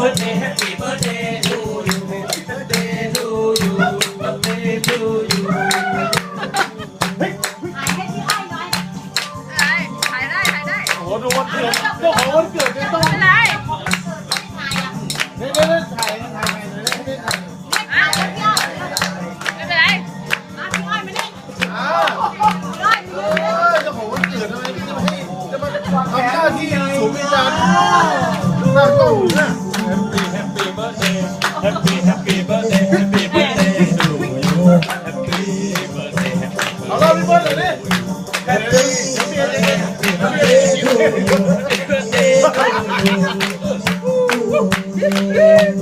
birthday happy birthday to you happy birthday to you birthday to you ถ่ายให้พี่อ้อยหน่อยถ่ายได้ถ่ายได้โอ้โหดูวันเกิดเจ้าของวันเกิดเนี่ยต้องไม่เป็นไรถ่ายอะเนี่ยเนี่นี่ยถ่ายถ่ายถ่ายเลยไม่ได้ถ่ายถ่ายให้พี่อ้อยไม่เป็นไรมาพี่อ้อยมานี่อ้าวพี่อ้อยเออเจ้าของวันเกิดทำไมพี่จะมาให้จะมาทำหน้าที่สูงวิญญาณหน้ากล้องนี่ย happy happy birthday happy happy birthday happy birthday to you happy birthday happy เอาเราพี่เบิร์ดเลยดิแฮปปี้แฮปปี้แฮปปี้ birthday to you happy birthday to you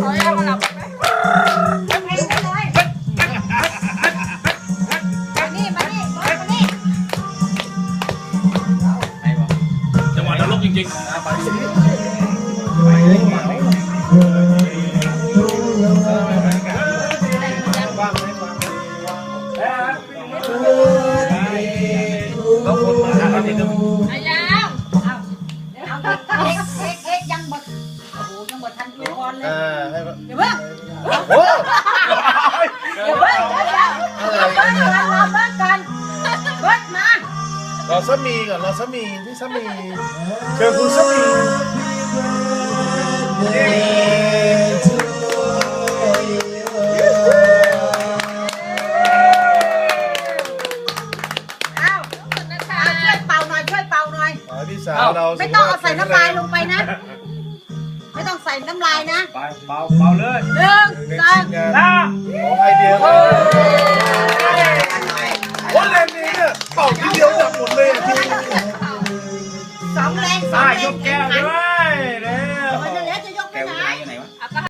ขอยังมาหลับไหมจังหวะนรกจริงๆ แล้วคนมาหาเราที่นึงอาเอาเอ็กเอ็กเอ็กยังหมดโอ้โหยังหมดทันอวยพรเลยอ่าให้เดี๋ยวเบิ่งโอ้เดี๋ยวเพิ่งเดี๋ยวเดี๋ยวเดี๋ยวเพิ่งกันราเพิ่งกันเบิดมา รอสามีก่อนเราสามีที่สามีเชิญคุณสามี นิสาเเราไม่ต้องใส่น้ำลายลงไปนะ ไม่ต้องใส่น้ำลายนะเบาเบาเลยหนึ่งในสองชิ้นงานนะของไอเดียคนแรงนี้เนี่ยเป่าทีเดียวจับหมดเลยอะสองแรงสองแรยกแก้วด้วยเร็ว มันจะเหลือจะยกไปไหนอยู่ไหน